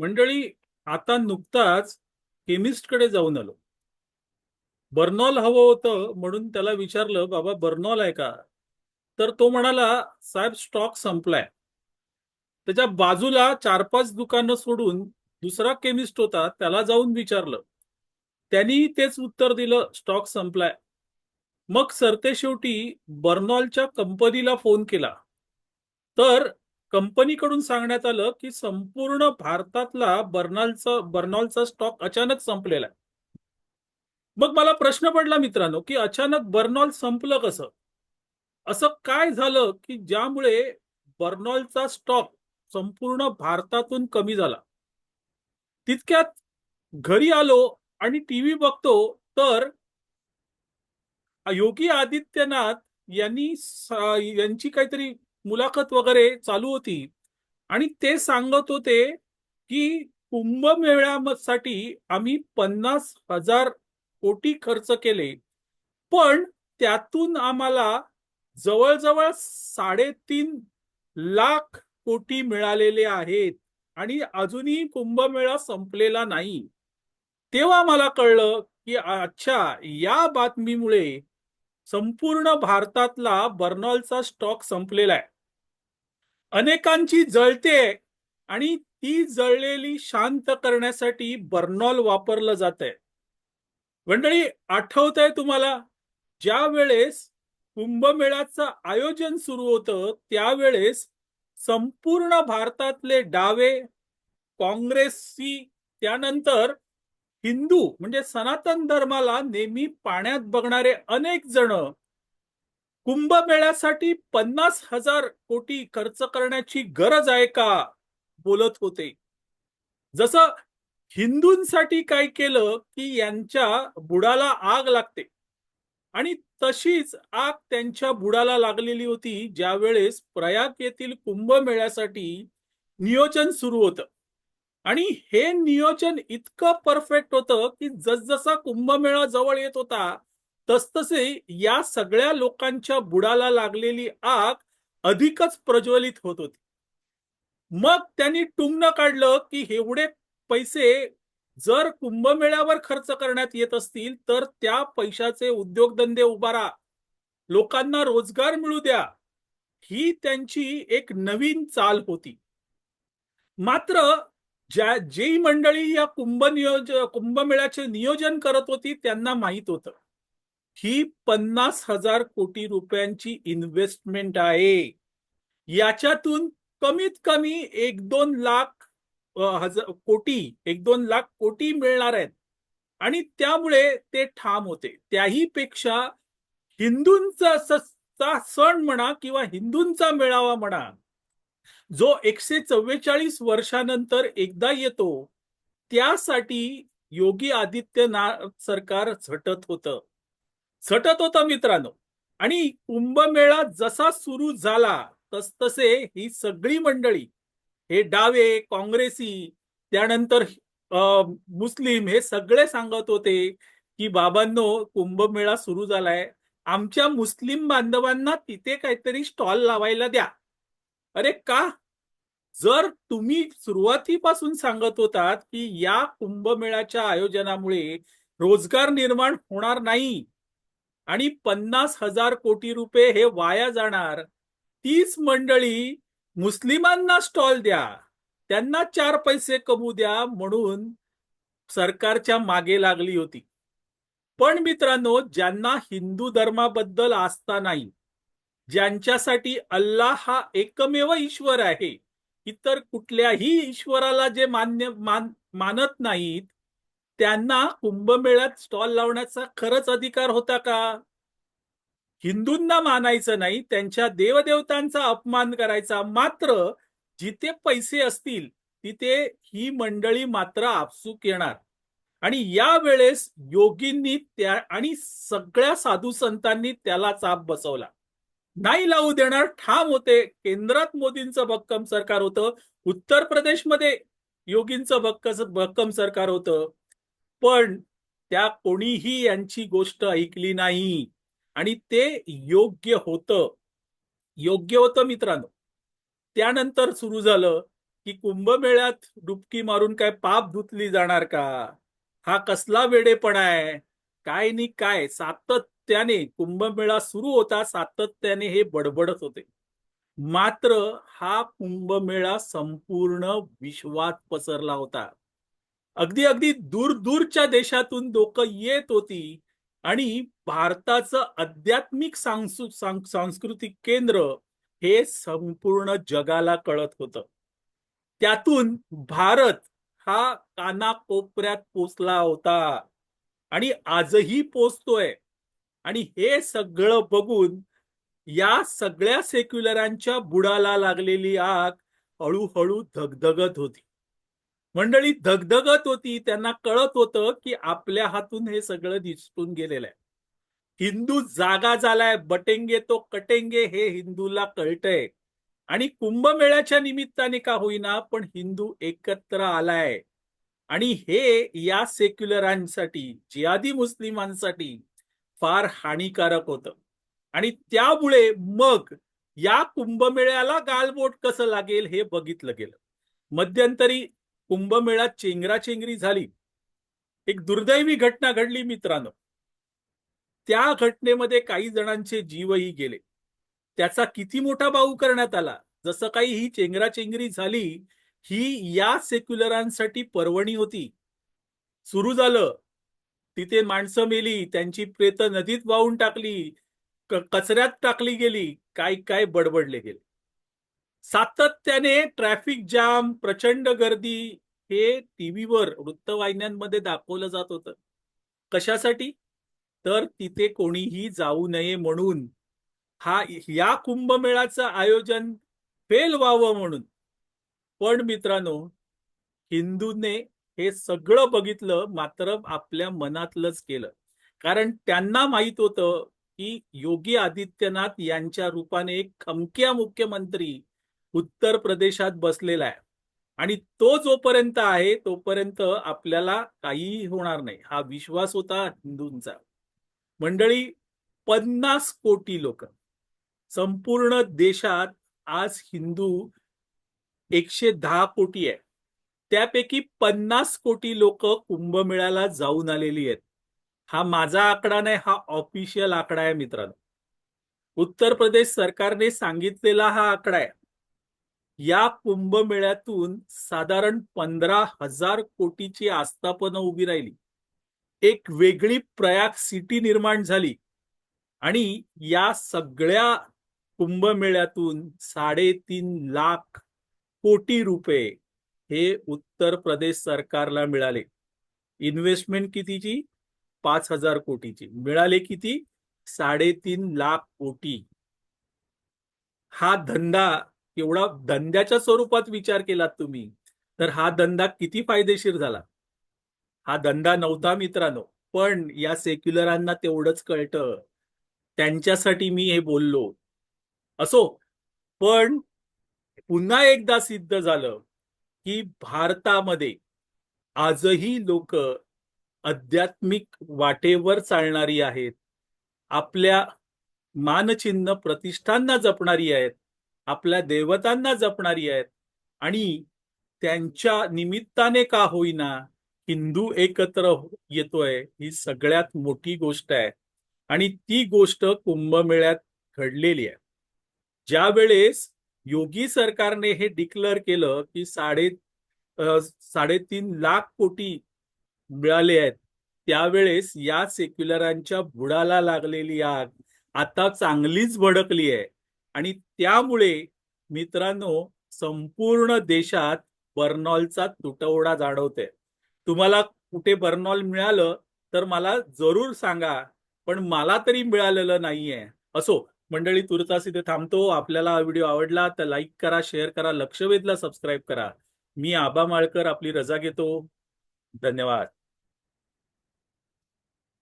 मंडळी आता नुकताच केमिस्टकडे जाऊन आलो. बर्नॉल हवं होतं म्हणून त्याला विचारलं बाबा बर्नॉल आहे का? तर तो म्हणाला साहेब स्टॉक संपलाय. त्याच्या बाजूला चार पाच दुकानं सोडून दुसरा केमिस्ट होता त्याला जाऊन विचारलं. त्यांनी तेच उत्तर दिलं स्टॉक संपलाय. मग सरते शेवटी बर्नॉलच्या कंपनीला फोन केला. तर कंपनीकडून सांगण्यात आलं की संपूर्ण भारतातला बर्नॉलचा बर्नॉलचा स्टॉक अचानक संपलेला आहे. मग मला प्रश्न पडला मित्रांनो की अचानक बर्नॉल संपलं कसं? असं काय झालं की ज्यामुळे बर्नॉलचा स्टॉक संपूर्ण भारतातून कमी झाला? तितक्यात घरी आलो आणि टीव्ही बघतो तर योगी आदित्यनाथ यांनी यांची काहीतरी मुलाखत वगैरे चालू होती. आणि ते सांगत होते की कुंभमेळ्यासाठी आम्ही पन्नास हजार कोटी खर्च केले. पण त्यातून आम्हाला जवळजवळ साडेतीन लाख कोटी मिळालेले आहेत आणि अजूनही कुंभमेळा संपलेला नाही. तेव्हा मला कळलं की अच्छा या बातमीमुळे संपूर्ण भारतातला बर्नॉलचा स्टॉक संपलेला आहे. अनेकांची जळते आणि ती जळलेली शांत करण्यासाठी बर्नॉल वापरलं जात आहे मंडळी आठवत आहे तुम्हाला? ज्या वेळेस कुंभमेळ्याचं आयोजन सुरू होतं त्यावेळेस संपूर्ण भारतातले डावे काँग्रेसची त्यानंतर हिंदू म्हणजे सनातन धर्माला नेहमी पाण्यात बघणारे अनेक जण कुंभमेळ्यासाठी पन्नास हजार कोटी खर्च करण्याची गरज आहे का? बोलत होते. जसं हिंदूंसाठी काय केलं की यांच्या बुडाला आग लागते. आणि तशीच आग त्यांच्या बुडाला लागलेली होती ज्यावेळेस प्रयाग येथील कुंभमेळ्यासाठी नियोजन सुरू होतं. आणि हे नियोजन इतकं परफेक्ट होतं की जसजसा कुंभमेळा जवळ येत होता तसतसे या सगळ्या लोकांच्या बुडाला लागलेली आग अधिकच प्रज्वलित होत होती. मग त्यांनी टुंगण काढलं की एवढे पैसे जर कुंभमेळ्यावर खर्च करण्यात येत असतील तर त्या पैशाचे उद्योगधंदे उभारा. लोकांना रोजगार मिळू द्या. ही त्यांची एक नवीन चाल होती. मात्र ज्या जे मंडळी या कुंभ नियोज कुंभमेळ्याचे नियोजन करत होती त्यांना माहीत होतं. ही पन्नास हजार कोटी रुपयांची इन्व्हेस्टमेंट आहे. याच्यातून कमीत कमी एक दोन लाख हजार कोटी एक दोन लाख कोटी मिळणार आहेत. आणि त्यामुळे ते ठाम होते. त्याही पेक्षा हिंदूंचा सण म्हणा किंवा हिंदूंचा मेळावा म्हणा जो एकशे चव्वेचाळीस वर्षानंतर एकदा येतो त्यासाठी योगी आदित्यनाथ सरकार झटत होतं. झटत होता मित्रांनो. आणि कुंभमेळा जसा सुरू झाला तसतसे ही सगळी मंडळी हे डावे काँग्रेसी त्यानंतर मुस्लिम हे सगळे सांगत होते की बाबांनो कुंभमेळा सुरू झालाय. आमच्या मुस्लिम बांधवांना तिथे काहीतरी स्टॉल लावायला द्या. अरे का? जर तुम्ही सुरुवातीपासून सांगत होतात की या कुंभमेळ्याच्या आयोजनामुळे रोजगार निर्माण होणार नाही आणि पन्नास हजार कोटी रुपये हे वाया जाणार. तीच मंडळी मुस्लिमांना स्टॉल द्या. त्यांना चार पैसे कमवू द्या म्हणून सरकारच्या मागे लागली होती. पण मित्रांनो ज्यांना हिंदू धर्माबद्दल आस्था नाही ज्यांच्यासाठी अल्लाह हा एकमेव ईश्वर आहे इतर कुठल्याही ईश्वराला जे मान्य मान मानत नाहीत त्यांना कुंभमेळ्यात स्टॉल लावण्याचा खरंच अधिकार होता का? हिंदूंना मानायचं नाही त्यांच्या देवदेवतांचा अपमान करायचा. मात्र जिथे पैसे असतील तिथे ही मंडळी मात्र आपसूक येणार. आणि या वेळेस योगींनी त्या आणि सगळ्या साधू संतांनी त्याला चाप बसवला. नाही लावू देणार ठाम होते. केंद्रात मोदींचं भक्कम सरकार होतं. उत्तर प्रदेशमध्ये योगींचं भक्क भक्कम सरकार होतं. पण त्या कोणीही यांची गोष्ट ऐकली नाही. आणि ते योग्य होतं. योग्य होतं मित्रांनो. त्यानंतर सुरू झालं की कुंभमेळ्यात डुबकी मारून काय पाप धुतली जाणार का? हा कसला वेडेपणा आहे? काय नि काय? सातत्याने कुंभमेळा सुरू होता सातत्याने हे बडबडत होते. मात्र हा कुंभमेळा संपूर्ण विश्वात पसरला होता. अगदी अगदी दूर दूरच्या देशातून लोक येत होती आणि भारताचं आध्यात्मिक सांस्कृतिक केंद्र हे संपूर्ण जगाला कळत होतं. त्यातून भारत हा कानाकोपऱ्यात पोचला होता आणि आजही पोचतोय. आणि हे सगळं बघून या सगळ्या सेक्युलरांच्या बुडाला लागलेली आग हळूहळू धगधगत होती. मंडळी धगधगत होती त्यांना कळत होतं की आपल्या हातून हे सगळं दिसून गेलेलं आहे. हिंदू जागा झालाय बटेंगे तो कटेंगे हे हिंदूला कळतंय. आणि कुंभमेळ्याच्या निमित्ताने का होईना पण हिंदू एकत्र आलाय. आणि हे या सेक्युलरांसाठी जियादी मुस्लिमांसाठी फार हानिकारक होतं. आणि त्यामुळे मग या कुंभमेळ्याला गालबोट कसं लागेल हे बघितलं गेलं. मध्यंतरी कुंभमेळ्यात चेंगराचेंगरी झाली. एक दुर्दैवी घटना घडली मित्रांनो. त्या घटनेमध्ये काही जणांचे जीवही गेले. त्याचा किती मोठा बाऊ करण्यात आला? जसं काही ही चेंगराचेंगरी झाली ही या सेक्युलरांसाठी पर्वणी होती. सुरू झालं. तिथे माणसं मेली त्यांची प्रेत नदीत वाहून टाकली कचऱ्यात टाकली गेली काय काय बडबडले गेले. सातत्याने ट्रॅफिक जाम प्रचंड गर्दी हे टीव्हीवर वृत्तवाहिन्यांमध्ये दाखवलं जात होतं. कशासाठी? तर तिथे कोणीही जाऊ नये म्हणून. हा या कुंभमेळाचं आयोजन फेल व्हावं म्हणून. पण मित्रांनो हिंदूने हे सगळं बघितलं मात्र आपल्या मनातलंच केलं. कारण त्यांना माहीत होतं की योगी आदित्यनाथ यांच्या रूपाने एक खमक्या मुख्यमंत्री उत्तर प्रदेशात बसलेला आहे. आणि तो जोपर्यंत आहे तोपर्यंत आपल्याला काहीही होणार नाही. हा विश्वास होता हिंदूंचा. मंडळी पन्नास कोटी लोक संपूर्ण देशात आज हिंदू एकशे दहा कोटी आहे त्यापैकी पन्नास कोटी लोक कुंभमेळ्याला जाऊन आलेली आहेत. हा माझा आकडा नाही हा ऑफिशियल आकडा आहे मित्रांनो. उत्तर प्रदेश सरकारने सांगितलेला हा आकडा आहे. या कुंभमेळ्यातून साधारण पंधरा हजार कोटीची आस्थापनं उभी राहिली. एक वेगळी प्रयाग सिटी निर्माण झाली. आणि या सगळ्या कुंभमेळ्यातून साडेतीन लाख कोटी रुपये हे उत्तर प्रदेश सरकारला मिळाले. इन्व्हेस्टमेंट कितीची? पाच हजार कोटीची. मिळाले किती? साडेतीन लाख कोटी. हा धंदा एवढा धंद्याच्या स्वरूपात विचार केलात तुम्ही तर हा धंदा किती फायदेशीर झाला? हा धंदा नव्हता मित्रांनो पण या सेक्युलरांना तेवढंच कळतं. त्यांच्यासाठी मी हे बोललो. असो पण पुन्हा एकदा सिद्ध झालं की भारतामध्ये आजही लोक आध्यात्मिक वाटेवर चालणारी आहेत आपल्या मानचिन्ह प्रतिष्ठांना जपणारी आहेत. आपल्या देवतांना जपणारी आहेत. आणि त्यांच्या निमित्ताने का होईना हिंदू एकत्र हो-, येतोय ही सगळ्यात मोठी गोष्ट आहे. आणि ती गोष्ट कुंभमेळ्यात घडलेली आहे. ज्या वेळेस योगी सरकारने हे डिक्लेअर केलं की साडे साडेतीन लाख कोटी मिळाले आहेत त्यावेळेस या सेक्युलरांच्या बुडाला लागलेली आग आता चांगलीच भडकली आहे. आणि त्यामुळे मित्रांनो संपूर्ण देशात बर्नॉलचा तुटवडा जाणवतोय. तुम्हाला कुठे बर्नॉल मिळालं तर मला जरूर सांगा पण मला तरी मिळालेलं नाहीये. असो मंडळी तुर्तास इथे थांबतो. आपल्याला हा व्हिडिओ आवडला तर लाईक करा शेअर करा लक्ष वेधला सबस्क्राईब करा. मी आबा माळकर आपली रजा घेतो. धन्यवाद.